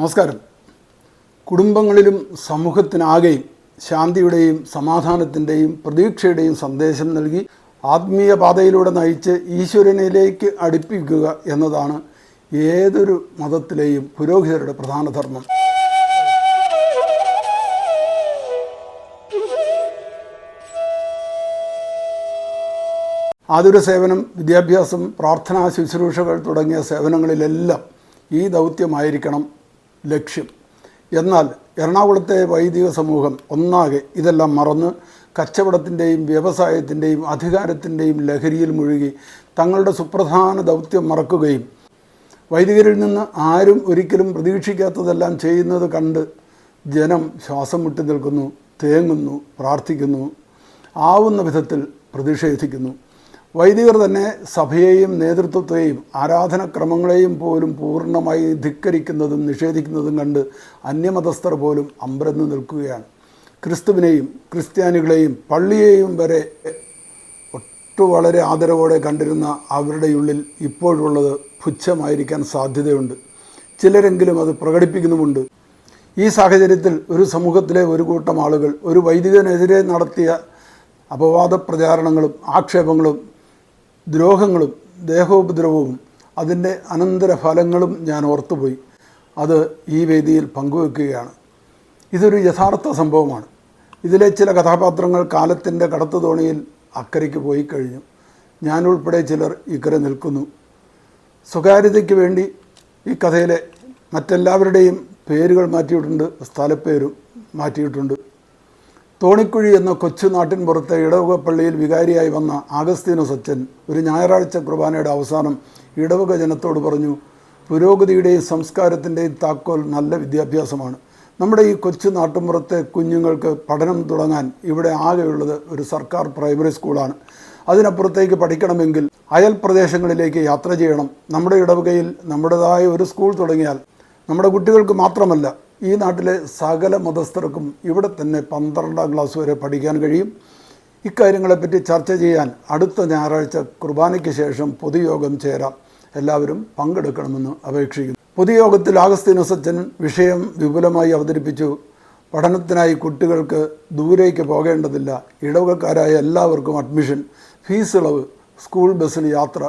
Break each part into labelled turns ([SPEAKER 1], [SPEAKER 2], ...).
[SPEAKER 1] നമസ്കാരം. കുടുംബങ്ങളിലും സമൂഹത്തിനാകെയും ശാന്തിയുടെയും സമാധാനത്തിന്റെയും പ്രതീക്ഷയുടെയും സന്ദേശം നൽകി ആത്മീയ പാതയിലൂടെ നയിച്ച് ഈശ്വരനിലേക്ക് അടുപ്പിക്കുക എന്നതാണ് ഏതൊരു മതത്തിലെയും പുരോഹിതരുടെ പ്രധാന ധർമ്മം. ആതുര സേവനം വിദ്യാഭ്യാസം പ്രാർത്ഥനാ ശുശ്രൂഷകൾ തുടങ്ങിയ സേവനങ്ങളിലെല്ലാം ഈ ദൗത്യമായിരിക്കണം ലക്ഷ്യം. എന്നാൽ എറണാകുളത്തെ വൈദിക സമൂഹം ഒന്നാകെ ഇതെല്ലാം മറന്ന് കച്ചവടത്തിന്റെയും വ്യവസായത്തിന്റെയും അധികാരത്തിന്റെയും ലഹരിയിൽ മുഴുകി തങ്ങളുടെ സുപ്രധാന ദൗത്യം മറക്കുകയും വൈദികരിൽ നിന്ന് ആരും ഒരിക്കലും പ്രതീക്ഷിക്കാത്തതെല്ലാം ചെയ്യുന്നത് കണ്ട് ജനം ശ്വാസം മുട്ടി നിൽക്കുന്നു തേങ്ങുന്നു പ്രാർത്ഥിക്കുന്നു ആവുന്ന വിധത്തിൽ പ്രതിഷേധിക്കുന്നു. വൈദികർ തന്നെ സഭയെയും നേതൃത്വത്തെയും ആരാധനക്രമങ്ങളെയും പോലും പൂർണമായി ധിക്കരിക്കുന്നതും നിഷേധിക്കുന്നതും കണ്ട് അന്യമതസ്ഥർ പോലും അമ്പരന്ന് നിൽക്കുകയാണ്. ക്രിസ്തുവിനെയും ക്രിസ്ത്യാനികളെയും പള്ളിയെയും വരെ ഒട്ടു വളരെ ആദരവോടെ കണ്ടിരുന്ന അവരുടെ ഉള്ളിൽ ഇപ്പോഴുള്ളത് പുച്ഛമായിരിക്കാൻ സാധ്യതയുണ്ട്. ചിലരെങ്കിലും അത് പ്രകടിപ്പിക്കുന്നുമുണ്ട്. ഈ സാഹചര്യത്തിൽ ഒരു സമൂഹത്തിലെ ഒരു കൂട്ടം ആളുകൾ ഒരു വൈദികനെതിരെ നടത്തിയ അപവാദ പ്രചാരണങ്ങളും ആക്ഷേപങ്ങളും ദ്രോഹങ്ങളും ദേഹോപദ്രവവും അതിന്റെ അനന്തരഫലങ്ങളും ഞാൻ ഓർത്തുപോയി. അത് ഈ വേദിയിൽ പങ്കുവെക്കുകയാണ്. ഇതൊരു യഥാർത്ഥ സംഭവമാണ്. ഇതിലെ ചില കഥാപാത്രങ്ങൾ കാലത്തിന്റെ കടത്തു തോണിയിൽ അക്കരയ്ക്ക് പോയി കഴിഞ്ഞു. ഞാനുൾപ്പെടെ ചിലർ ഇക്കരെ നിൽക്കുന്നു. സ്വകാര്യതയ്ക്ക് വേണ്ടി ഈ കഥയിലെ മറ്റെല്ലാവരുടെയും പേരുകൾ മാറ്റിയിട്ടുണ്ട് സ്ഥലപ്പേരും മാറ്റിയിട്ടുണ്ട്. തോണിക്കുഴി എന്ന കൊച്ചു ഇടവക പള്ളിയിൽ വികാരിയായി വന്ന ആഗസ്തീനോസ് അച്ഛൻ ഒരു ഞായറാഴ്ച കുർബാനയുടെ അവസാനം ഇടവക ജനത്തോട് പറഞ്ഞു പുരോഗതിയുടെയും സംസ്കാരത്തിന്റെയും താക്കോൽ നല്ല വിദ്യാഭ്യാസമാണ്. നമ്മുടെ ഈ കൊച്ചു നാട്ടുമ്പുറത്തെ കുഞ്ഞുങ്ങൾക്ക് പഠനം തുടങ്ങാൻ ഇവിടെ ആകെയുള്ളത് ഒരു സർക്കാർ പ്രൈമറി സ്കൂളാണ്. അതിനപ്പുറത്തേക്ക് പഠിക്കണമെങ്കിൽ അയൽ പ്രദേശങ്ങളിലേക്ക് യാത്ര ചെയ്യണം. നമ്മുടെ ഇടവകയിൽ നമ്മുടേതായ ഒരു സ്കൂൾ തുടങ്ങിയാൽ നമ്മുടെ കുട്ടികൾക്ക് മാത്രമല്ല ഈ നാട്ടിലെ സകല മതസ്ഥർക്കും ഇവിടെ തന്നെ പന്ത്രണ്ടാം ക്ലാസ് വരെ പഠിക്കാൻ കഴിയും. ഇക്കാര്യങ്ങളെപ്പറ്റി ചർച്ച ചെയ്യാൻ അടുത്ത ഞായറാഴ്ച കുർബാനയ്ക്ക് ശേഷം പൊതുയോഗം ചേരാം. എല്ലാവരും പങ്കെടുക്കണമെന്ന് അപേക്ഷിക്കുന്നു. പൊതുയോഗത്തിൽ ആഗസ്തീനോസ് അച്ഛൻ വിഷയം വിപുലമായി അവതരിപ്പിച്ചു. പഠനത്തിനായി കുട്ടികൾക്ക് ദൂരേക്ക് പോകേണ്ടതില്ല. ഇടവകക്കാരായ എല്ലാവർക്കും അഡ്മിഷൻ ഫീസ് ഇളവ് സ്കൂൾ ബസ്സിൽ യാത്ര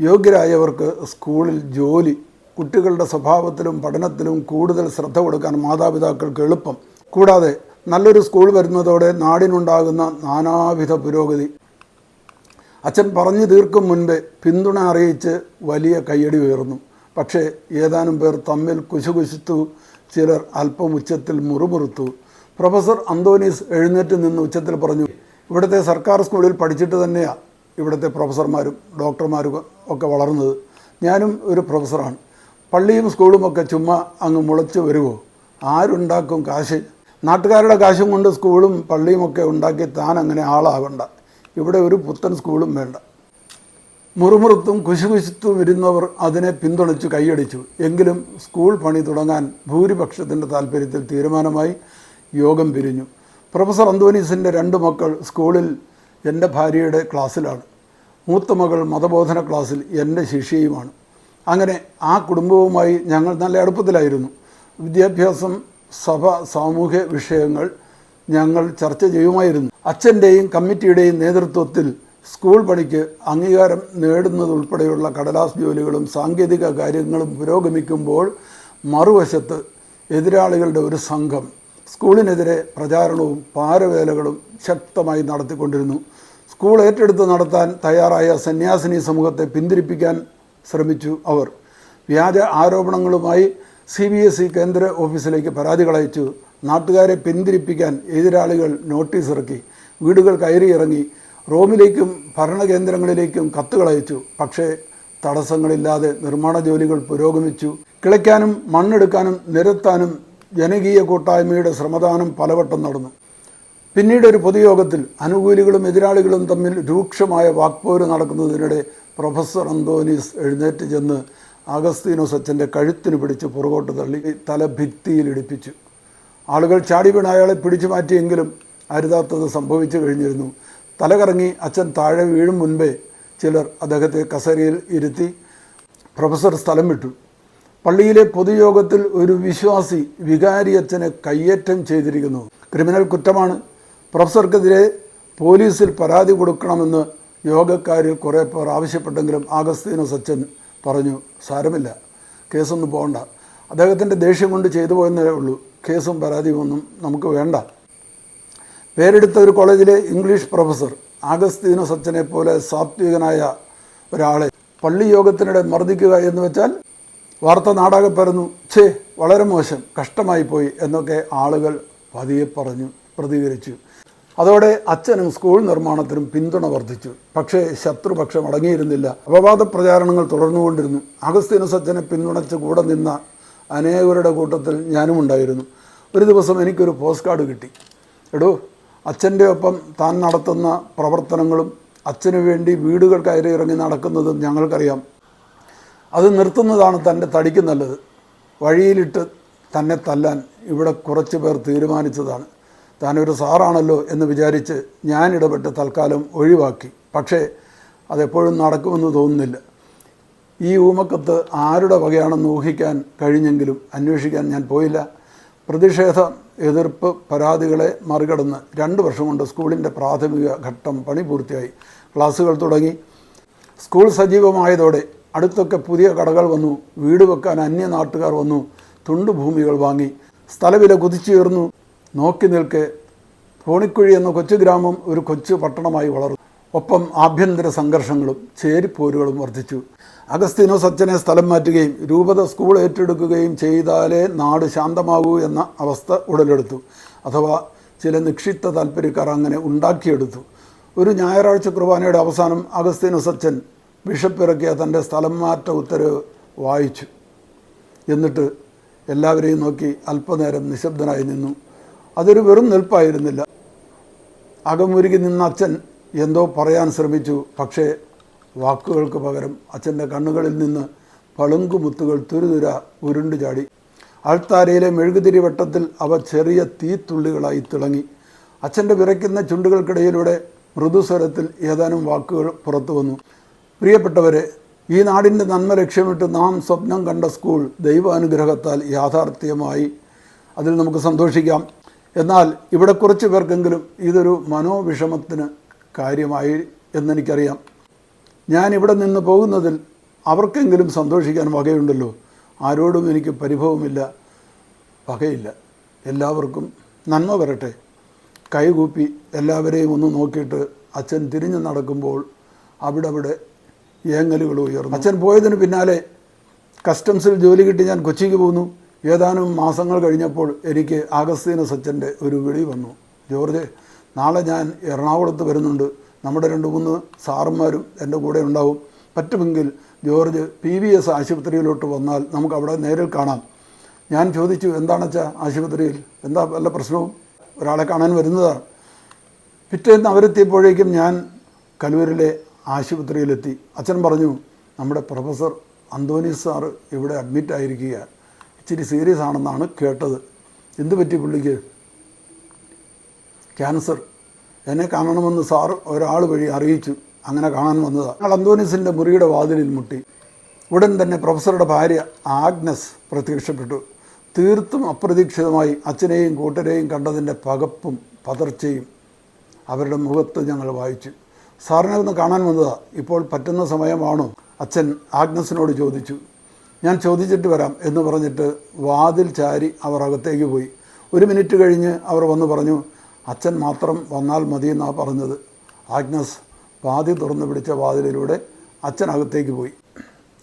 [SPEAKER 1] യോഗ്യരായവർക്ക് സ്കൂളിൽ ജോലി കുട്ടികളുടെ സ്വഭാവത്തിലും പഠനത്തിലും കൂടുതൽ ശ്രദ്ധ കൊടുക്കാൻ മാതാപിതാക്കൾക്ക് എളുപ്പം. കൂടാതെ നല്ലൊരു സ്കൂൾ വരുന്നതോടെ നാടിനുണ്ടാകുന്ന നാനാവിധ പുരോഗതി. അച്ഛൻ പറഞ്ഞു തീർക്കും മുൻപേ പിന്തുണ അറിയിച്ച് വലിയ കയ്യടി ഉയർന്നു. പക്ഷേ ഏതാനും പേർ തമ്മിൽ കുശുകുശിത്തു. ചിലർ അല്പം ഉച്ചത്തിൽ മുറുമുറുത്തു. പ്രൊഫസർ അന്തോനീസ് എഴുന്നേറ്റ് നിന്ന് ഉച്ചത്തിൽ പറഞ്ഞു ഇവിടുത്തെ സർക്കാർ സ്കൂളിൽ പഠിച്ചിട്ട് തന്നെയാണ് ഇവിടുത്തെ പ്രൊഫസർമാരും ഡോക്ടർമാരും ഒക്കെ വളർന്നത്. ഞാനും ഒരു പ്രൊഫസറാണ്. പള്ളിയും സ്കൂളും ഒക്കെ ചുമ്മാ അങ്ങ് മുളച്ച് വരുമോ ആരുണ്ടാക്കും കാശ്? നാട്ടുകാരുടെ കാശും കൊണ്ട് സ്കൂളും പള്ളിയും ഒക്കെ ഉണ്ടാക്കി താൻ അങ്ങനെ ആളാകണ്ട ഇവിടെ ഒരു പുത്തൻ സ്കൂളും വേണ്ട. മുറുമുറുത്തും കുശുകുശുത്തും ഇരുന്നവർ അതിനെ പിന്തുണച്ചു കൈയടിച്ചു. എങ്കിലും സ്കൂൾ പണി തുടങ്ങാൻ ഭൂരിപക്ഷത്തിന്റെ താല്പര്യത്തിൽ തീരുമാനമായി യോഗം പിരിഞ്ഞു. പ്രൊഫസർ അന്തോനീസിന്റെ രണ്ട് മക്കൾ സ്കൂളിൽ എന്റെ ഭാര്യയുടെ ക്ലാസ്സിലാണ്. മൂത്ത മകൾ മതബോധന ക്ലാസ്സിൽ എന്റെ ശിഷ്യയുമാണ്. അങ്ങനെ ആ കുടുംബവുമായി ഞങ്ങൾ നല്ല അടുപ്പത്തിലായിരുന്നു. വിദ്യാഭ്യാസം സഭ സാമൂഹ്യ വിഷയങ്ങൾ ഞങ്ങൾ ചർച്ച ചെയ്യുമായിരുന്നു. അച്ഛന്റെയും കമ്മിറ്റിയുടെയും നേതൃത്വത്തിൽ സ്കൂൾ പണിക്ക് അംഗീകാരം നേടുന്നതുൾപ്പെടെയുള്ള കടലാസ് ജോലികളും സാങ്കേതിക കാര്യങ്ങളും പുരോഗമിക്കുമ്പോൾ മറുവശത്ത് എതിരാളികളുടെ ഒരു സംഘം സ്കൂളിനെതിരെ പ്രചാരണവും പാരവേലകളും ശക്തമായി നടത്തിക്കൊണ്ടിരുന്നു. സ്കൂൾ ഏറ്റെടുത്ത് നടത്താൻ തയ്യാറായ സന്യാസിനി സമൂഹത്തെ പിന്തിരിപ്പിക്കാൻ ശ്രമിച്ചു അവർ. വ്യാജ ആരോപണങ്ങളുമായി സി ബി എസ് ഇ കേന്ദ്ര ഓഫീസിലേക്ക് പരാതികളയച്ചു നാട്ടുകാരെ പിന്തിരിപ്പിക്കാൻ എതിരാളികൾ നോട്ടീസ് ഇറക്കി. വീടുകൾ കയറിയിറങ്ങി. റോമിലേക്കും ഭരണകേന്ദ്രങ്ങളിലേക്കും കത്തുകൾ അയച്ചു. പക്ഷേ തടസ്സങ്ങളില്ലാതെ നിർമ്മാണ ജോലികൾ പുരോഗമിച്ചു. കിളയ്ക്കാനും മണ്ണെടുക്കാനും നിരത്താനും ജനകീയ കൂട്ടായ്മയുടെ ശ്രമദാനം പലവട്ടം നടന്നു. പിന്നീട് ഒരു പൊതുയോഗത്തിൽ അനുകൂലികളും എതിരാളികളും തമ്മിൽ രൂക്ഷമായ വാക്പോര് നടക്കുന്നതിനിടെ പ്രൊഫസർ അന്തോനീസ് എഴുന്നേറ്റ് ചെന്ന് അഗസ്തീനോസ് അച്ഛന്റെ കഴുത്തിന് പിടിച്ച് പുറകോട്ട് തള്ളി തല ഭിത്തിയിൽ ഇടിപ്പിച്ചു. ആളുകൾ ചാടി വീണ അയാളെ പിടിച്ചു മാറ്റിയെങ്കിലും അരുതാത്തത് സംഭവിച്ചു കഴിഞ്ഞിരുന്നു. തലകറങ്ങി അച്ഛൻ താഴെ വീഴും മുൻപേ ചിലർ അദ്ദേഹത്തെ കസേരയിൽ ഇരുത്തി പ്രൊഫസർ സ്ഥലം വിട്ടു. പള്ളിയിലെ പൊതുയോഗത്തിൽ ഒരു വിശ്വാസി വികാരി അച്ഛനെ കയ്യേറ്റം ചെയ്തിരിക്കുന്നു. ക്രിമിനൽ കുറ്റമാണ്. പ്രൊഫസർക്കെതിരെ പോലീസിൽ പരാതി കൊടുക്കണമെന്ന് യോഗക്കാരിൽ കുറേ പേർ ആവശ്യപ്പെട്ടെങ്കിലും ആഗസ്തീനോ സച്ചൻ പറഞ്ഞു സാരമില്ല കേസൊന്നും പോകണ്ട. അദ്ദേഹത്തിന്റെ ദേഷ്യം കൊണ്ട് ചെയ്തു പോയെന്നേ ഉള്ളൂ. കേസും പരാതിയും ഒന്നും നമുക്ക് വേണ്ട. പേരെടുത്ത ഒരു കോളേജിലെ ഇംഗ്ലീഷ് പ്രൊഫസർ ആഗസ്തീനോ സച്ചനെ പോലെ സാത്വികനായ ഒരാളെ പള്ളി യോഗത്തിനിടെ മർദ്ദിക്കുക എന്ന് വെച്ചാൽ വാർത്ത നാടാകെ പരന്നു. ഛേ വളരെ മോശം കഷ്ടമായി പോയി എന്നൊക്കെ ആളുകൾ പതിയെ പറഞ്ഞു പ്രതികരിച്ചു. അതോടെ അച്ഛനും സ്കൂൾ നിർമ്മാണത്തിനും പിന്തുണ വർദ്ധിച്ചു. പക്ഷേ ശത്രുപക്ഷം അടങ്ങിയിരുന്നില്ല. അപവാദ പ്രചാരണങ്ങൾ തുടർന്നുകൊണ്ടിരുന്നു. അഗസ്തീനസ് അച്ഛനെ പിന്തുണച്ച് കൂടെ നിന്ന അനേകരുടെ കൂട്ടത്തിൽ ഞാനും ഉണ്ടായിരുന്നു. ഒരു ദിവസം എനിക്കൊരു പോസ്റ്റ് കാർഡ് കിട്ടി. എടോ അച്ഛന്റെ ഒപ്പം താൻ നടത്തുന്ന പ്രവർത്തനങ്ങളും അച്ഛനു വേണ്ടി വീടുകൾ കയറി ഇറങ്ങി നടക്കുന്നതും ഞങ്ങൾക്കറിയാം. അത് നിർത്തുന്നതാണ് തന്റെ തടിക്ക് നല്ലത്. വഴിയിലിട്ട് തന്നെ തല്ലാൻ ഇവിടെ കുറച്ച് പേർ തീരുമാനിച്ചതാണ്. താനൊരു സാറാണല്ലോ എന്ന് വിചാരിച്ച് ഞാൻ ഇടപെട്ട് തൽക്കാലം ഒഴിവാക്കി. പക്ഷേ അതെപ്പോഴും നടക്കുമെന്ന് തോന്നുന്നില്ല. ഈ ഊമക്കത്ത് ആരുടെ വകയാണെന്ന് ഊഹിക്കാൻ കഴിഞ്ഞെങ്കിലും അന്വേഷിക്കാൻ ഞാൻ പോയില്ല. പ്രതിഷേധ എതിർപ്പ് പരാതികളെ മറികടന്ന് രണ്ട് വർഷം കൊണ്ട് സ്കൂളിന്റെ പ്രാഥമിക ഘട്ടം പണി പൂർത്തിയായി. ക്ലാസ്സുകൾ തുടങ്ങി. സ്കൂൾ സജീവമായതോടെ അടുത്തൊക്കെ പുതിയ കടകൾ വന്നു. വീട് വെക്കാൻ അന്യ നാട്ടുകാർ വന്നു. തുണ്ടുഭൂമികൾ വാങ്ങി. സ്ഥലവില കുതിച്ചുയർന്നു. നോക്കി നിൽക്കെ. തോണിക്കുഴി എന്ന കൊച്ചു ഗ്രാമം ഒരു കൊച്ചു പട്ടണമായി വളർന്നു. ഒപ്പം ആഭ്യന്തര സംഘർഷങ്ങളും ചേരിപ്പോരുകളും വർദ്ധിച്ചു. അഗസ്തീനോ സച്ചനെ സ്ഥലം മാറ്റുകയും രൂപത സ്കൂൾ ഏറ്റെടുക്കുകയും ചെയ്താലേ നാട് ശാന്തമാകൂ എന്ന അവസ്ഥ ഉടലെടുത്തു. അഥവാ ചില നിക്ഷിപ്ത താല്പര്യക്കാർ അങ്ങനെ ഉണ്ടാക്കിയെടുത്തു. ഒരു ഞായറാഴ്ച കുർബാനയുടെ അവസാനം അഗസ്തീനോ സച്ചൻ ബിഷപ്പ് ഇറക്കിയ തന്റെ സ്ഥലം മാറ്റ ഉത്തരവ് വായിച്ചു. എന്നിട്ട് എല്ലാവരെയും നോക്കി അല്പനേരം നിശബ്ദനായി നിന്നു. അതൊരു വെറും നിൽപ്പായിരുന്നില്ല. അകമുരുകി നിന്ന അച്ഛൻ എന്തോ പറയാൻ ശ്രമിച്ചു. പക്ഷേ വാക്കുകൾക്ക് പകരം അച്ഛന്റെ കണ്ണുകളിൽ നിന്ന് പളുങ്കുമുത്തുകൾ തുരുതുര ഉരുണ്ടു ചാടി. ആൾത്താരയിലെ മെഴുകുതിരി വട്ടത്തിൽ അവ ചെറിയ തീത്തുള്ളികളായി തിളങ്ങി. അച്ഛന്റെ വിറയ്ക്കുന്ന ചുണ്ടുകൾക്കിടയിലൂടെ മൃദുസ്വരത്തിൽ ഏതാനും വാക്കുകൾ പുറത്തു വന്നു. പ്രിയപ്പെട്ടവരെ ഈ നാടിന്റെ നന്മ ലക്ഷ്യമിട്ട് നാം സ്വപ്നം കണ്ട സ്കൂൾ ദൈവാനുഗ്രഹത്താൽ യാഥാർത്ഥ്യമായി. അതിൽ നമുക്ക് സന്തോഷിക്കാം. എന്നാൽ ഇവിടെ കുറച്ച് പേർക്കെങ്കിലും ഇതൊരു മനോവിഷമത്തിന് കാര്യമായി എന്നെനിക്കറിയാം. ഞാൻ ഇവിടെ നിന്ന് പോകുന്നതിൽ അവർക്കെങ്കിലും സന്തോഷിക്കാൻ വകയുണ്ടല്ലോ. ആരോടും എനിക്ക് പരിഭവമില്ല. വകയില്ല. എല്ലാവർക്കും നന്മ വരട്ടെ. കൈകൂപ്പി എല്ലാവരെയും ഒന്ന് നോക്കിയിട്ട് അച്ഛൻ തിരിഞ്ഞു നടക്കുമ്പോൾ അവിടെ അവിടെ ഏങ്ങലുകൾ ഉയർന്നു. അച്ഛൻ പോയതിന് പിന്നാലെ കസ്റ്റംസിൽ ജോലി കിട്ടി ഞാൻ കൊച്ചിക്ക് പോന്നു. ഏതാനും മാസങ്ങൾ കഴിഞ്ഞപ്പോൾ എനിക്ക് ആഗസ്തീന സച്ചന്റെ ഒരു വിളി വന്നു. ജോർജ് നാളെ ഞാൻ എറണാകുളത്ത് വരുന്നുണ്ട്. നമ്മുടെ രണ്ട് മൂന്ന് സാറന്മാരും എന്റെ കൂടെ ഉണ്ടാവും. പറ്റുമെങ്കിൽ ജോർജ് പി വി എസ് ആശുപത്രിയിലോട്ട് വന്നാൽ നമുക്ക് അവിടെ നേരിൽ കാണാം. ഞാൻ ചോദിച്ചു എന്താണെച്ചാ ആശുപത്രിയിൽ? എന്താ വല്ല പ്രശ്നവും? ഒരാളെ കാണാൻ വരുന്നതാണ് പിറ്റേന്ന് അവരെത്തിയപ്പോഴേക്കും ഞാൻ കലൂരിലെ ആശുപത്രിയിലെത്തി. അച്ഛൻ പറഞ്ഞു നമ്മുടെ പ്രൊഫസർ അന്തോണി സാറ് ഇവിടെ അഡ്മിറ്റ് ആയിരിക്കുക ഇച്ചിരി സീരിയസ് ആണെന്നാണ് കേട്ടത്. എന്ത് പറ്റി പുള്ളിക്ക്? ക്യാൻസർ എന്നെ കാണണമെന്ന് സാർ ഒരാൾ വഴി അറിയിച്ചു. അങ്ങനെ കാണാൻ വന്നതാണ് ഞങ്ങൾ അന്തോണീസിന്റെ മുറിയുടെ വാതിലിൽ മുട്ടി. ഉടൻ തന്നെ പ്രൊഫസറുടെ ഭാര്യ ആഗ്നസ് പ്രത്യക്ഷപ്പെട്ടു. തീർത്തും അപ്രതീക്ഷിതമായി അച്ഛനെയും കൂട്ടരെയും കണ്ടതിന്റെ പകപ്പും പതർച്ചയും അവരുടെ മുഖത്ത് ഞങ്ങൾ വായിച്ചു. സാറിനെ ഒന്ന് കാണാൻ വന്നതാണ് ഇപ്പോൾ പറ്റുന്ന സമയമാണോ? അച്ഛൻ ആഗ്നസിനോട് ചോദിച്ചു. ഞാൻ ചോദിച്ചിട്ട് വരാം എന്ന് പറഞ്ഞിട്ട് വാതിൽ ചാരി അവർ അകത്തേക്ക് പോയി. ഒരു മിനിറ്റ് കഴിഞ്ഞ് അവർ വന്ന് പറഞ്ഞു അച്ഛൻ മാത്രം വന്നാൽ മതി മതിയെന്നാണ് പറഞ്ഞത്. ആഗ്നസ് വാതി തുറന്നു പിടിച്ച വാതിലിലൂടെ അച്ഛൻ അകത്തേക്ക് പോയി.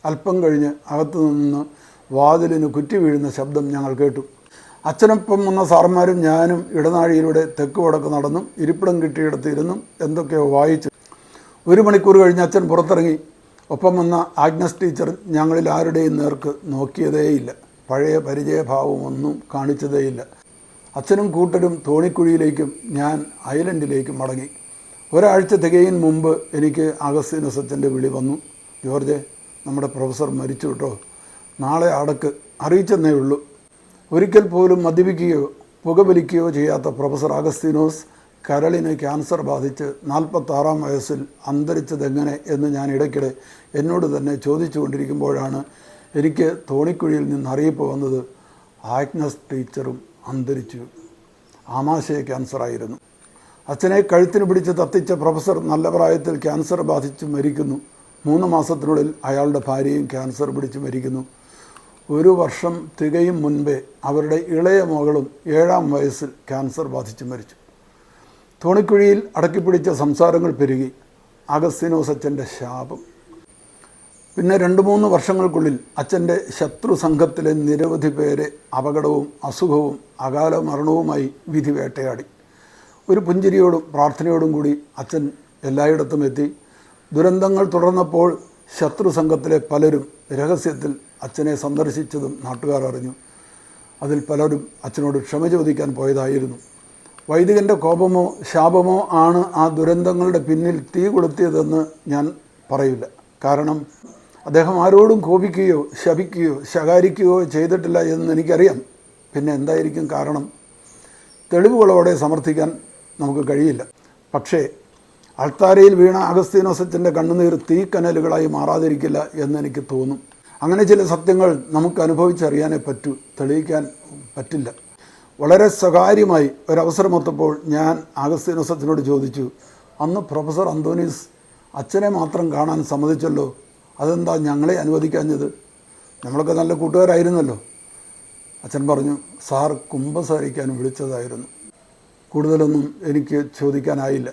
[SPEAKER 1] അല്പം കഴിഞ്ഞ് അകത്തു നിന്ന് വാതിലിന് കുറ്റി വീഴുന്ന ശബ്ദം ഞങ്ങൾ കേട്ടു. അച്ഛനൊപ്പം വന്ന സാർമാരും ഞാനും ഇടനാഴിയിലൂടെ തെക്ക് വടക്ക് നടന്നും ഇരിപ്പിടം കിട്ടിയിടത്തിരുന്നും എന്തൊക്കെയോ വായിച്ചു. ഒരു മണിക്കൂർ കഴിഞ്ഞ് അച്ഛൻ പുറത്തിറങ്ങി. ഒപ്പം വന്ന ആഗ്നസ് ടീച്ചർ ഞങ്ങളിൽ ആരുടെയും നേർക്ക് നോക്കിയതേയില്ല. പഴയ പരിചയഭാവമൊന്നും കാണിച്ചതേയില്ല. അച്ഛനും കൂട്ടരും തോണിക്കുഴിയിലേക്കും ഞാൻ ഐലൻഡിലേക്കും മടങ്ങി. ഒരാഴ്ച തികയും മുമ്പ് എനിക്ക് അഗസ്തീനസ് അച്ഛന്റെ വിളി വന്നു. ജോർജ് നമ്മുടെ പ്രൊഫസർ മരിച്ചു കേട്ടോ. നാളെ അടക്ക് അറിയിച്ചെന്നേ ഉള്ളൂ. ഒരിക്കൽ പോലും മദ്യപിക്കുകയോ പുകവലിക്കുകയോ ചെയ്യാത്ത പ്രൊഫസർ അഗസ്തീനോസ് കരളിന് ക്യാൻസർ ബാധിച്ച് നാൽപ്പത്താറാം വയസ്സിൽ അന്തരിച്ചതെങ്ങനെ എന്ന് ഞാൻ ഇടയ്ക്കിടെ എന്നോട് തന്നെ ചോദിച്ചു കൊണ്ടിരിക്കുമ്പോഴാണ് എനിക്ക് തോണിക്കുഴിയിൽ നിന്ന് അറിയിപ്പ് വന്നത്. ആഗ്നസ് ടീച്ചറും അന്തരിച്ചു. ആമാശയ ക്യാൻസറായിരുന്നു. അച്ഛനെ കഴുത്തിന് പിടിച്ച് തത്തിച്ച പ്രൊഫസർ നല്ല പ്രായത്തിൽ ക്യാൻസർ ബാധിച്ച് മരിക്കുന്നു. മൂന്ന് മാസത്തിനുള്ളിൽ അയാളുടെ ഭാര്യയും ക്യാൻസർ പിടിച്ച് മരിക്കുന്നു. ഒരു വർഷം തികയും മുൻപേ അവരുടെ ഇളയ മകളും ഏഴാം വയസ്സിൽ ക്യാൻസർ ബാധിച്ച് മരിച്ചു. തോണിക്കുഴിയിൽ അടക്കിപ്പിടിച്ച സംസാരങ്ങൾ പെരുകി. അഗസ്തിനോസ് അച്ഛന്റെ ശാപം. പിന്നെ രണ്ട് മൂന്ന് വർഷങ്ങൾക്കുള്ളിൽ അച്ഛന്റെ ശത്രു സംഘത്തിലെ നിരവധി പേരെ അപകടവും അസുഖവും അകാല മരണവുമായി വിധി വേട്ടയാടി. ഒരു പുഞ്ചിരിയോടും പ്രാർത്ഥനയോടും കൂടി അച്ഛൻ എല്ലായിടത്തും എത്തി. ദുരന്തങ്ങൾ തുടർന്നപ്പോൾ ശത്രു സംഘത്തിലെ പലരും രഹസ്യത്തിൽ അച്ഛനെ സന്ദർശിച്ചതും നാട്ടുകാർ അറിഞ്ഞു. അതിൽ പലരും അച്ഛനോട് ക്ഷമ ചോദിക്കാൻ പോയതായിരുന്നു. വൈദികന്റെ കോപമോ ശാപമോ ആണ് ആ ദുരന്തങ്ങളുടെ പിന്നിൽ തീ കൊളുത്തിയതെന്ന് ഞാൻ പറയില്ല. കാരണം അദ്ദേഹം ആരോടും കോപിക്കുകയോ ശപിക്കുകയോ ശകാരിക്കുകയോ ചെയ്തിട്ടില്ല എന്ന് എനിക്കറിയാം. പിന്നെ എന്തായിരിക്കും കാരണം? തെളിവുകളോടെ സമർത്ഥിക്കാൻ നമുക്ക് കഴിയില്ല. പക്ഷേ അൾത്താരയിൽ വീണ അഗസ്തീനോസത്തിന്റെ കണ്ണുനീർ തീക്കനലുകളായി മാറാതിരിക്കില്ല എന്നെനിക്ക് തോന്നും. അങ്ങനെ ചില സത്യങ്ങൾ നമുക്ക് അനുഭവിച്ചറിയാനേ പറ്റൂ തെളിയിക്കാൻ പറ്റില്ല. വളരെ സ്വകാര്യമായി ഒരവസരമൊത്തപ്പോൾ ഞാൻ ആഗസ്തീനോസത്തിനോട് ചോദിച്ചു അന്ന് പ്രൊഫസർ അന്തോണീസ് അച്ഛനെ മാത്രം കാണാൻ സമ്മതിച്ചല്ലോ? അതെന്താ ഞങ്ങളെ അനുവദിക്കാഞ്ഞത്? നമ്മളൊക്കെ നല്ല കൂട്ടുകാരായിരുന്നല്ലോ? അച്ഛൻ പറഞ്ഞു സാർ കുംഭസാരിക്കാൻ വിളിച്ചതായിരുന്നു. കൂടുതലൊന്നും എനിക്ക് ചോദിക്കാനായില്ല.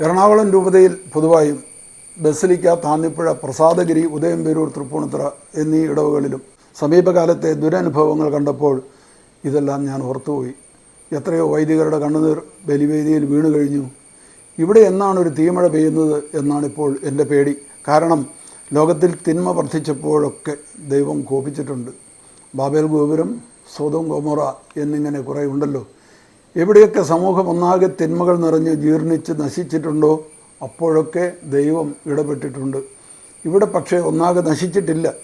[SPEAKER 1] എറണാകുളം രൂപതയിൽ പൊതുവായും ബസലിക്ക താന്നിപ്പുഴ പ്രസാദഗിരി ഉദയംപേരൂർ തൃപ്പൂണിത്തുറ എന്നീ ഇടവുകളിലും സമീപകാലത്തെ ദുരനുഭവങ്ങൾ കണ്ടപ്പോൾ ഇതെല്ലാം ഞാൻ ഓർത്തുപോയി. എത്രയോ വൈദികരുടെ കണ്ണുനീർ ബലിവേദിയിൽ വീണു കഴിഞ്ഞു. ഇവിടെ എന്നാണ് ഒരു തീമഴ പെയ്യുന്നത് എന്നാണിപ്പോൾ എന്റെ പേടി. കാരണം ലോകത്തിൽ തിന്മ വർദ്ധിച്ചപ്പോഴൊക്കെ ദൈവം കോപിച്ചിട്ടുണ്ട്. ബാബേൽ ഗോപുരം സ്വതം ഗോമോറ എന്നിങ്ങനെ കുറേ ഉണ്ടല്ലോ. എവിടെയൊക്കെ സമൂഹം ഒന്നാകെ തിന്മകൾ നിറഞ്ഞ് ജീർണിച്ച് നശിച്ചിട്ടുണ്ടോ അപ്പോഴൊക്കെ ദൈവം ഇടപെട്ടിട്ടുണ്ട്. ഇവിടെ പക്ഷേ ഒന്നാകെ നശിച്ചിട്ടില്ല.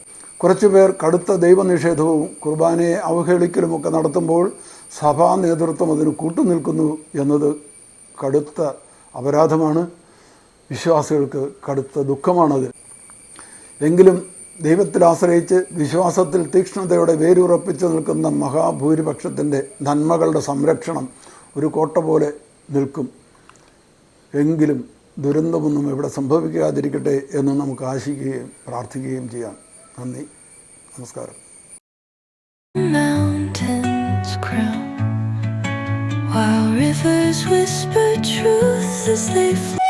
[SPEAKER 1] കുറച്ചു പേർ കടുത്ത ദൈവനിഷേധവും കുർബാനയെ അവഹേളിക്കലുമൊക്കെ നടത്തുമ്പോൾ സഭാ നേതൃത്വം അതിന് കൂട്ടുനിൽക്കുന്നു എന്നത് കടുത്ത അപരാധമാണ്. വിശ്വാസികൾക്ക് കടുത്ത ദുഃഖമാണത്. എങ്കിലും ദൈവത്തിൽ ആശ്രയിച്ച് വിശ്വാസത്തിൽ തീക്ഷ്ണതയോടെ വേരുറപ്പിച്ചു നിൽക്കുന്ന മഹാഭൂരിപക്ഷത്തിന്റെ നന്മകളുടെ സംരക്ഷണം ഒരു കോട്ട പോലെ നിൽക്കും. എങ്കിലും ദുരന്തമൊന്നും ഇവിടെ സംഭവിക്കാതിരിക്കട്ടെ എന്ന് നമുക്ക് ആശിക്കുകയും പ്രാർത്ഥിക്കുകയും ചെയ്യാം. നന്ദി നമസ്കാരം
[SPEAKER 2] mountains crown while rivers whisper truth as they flow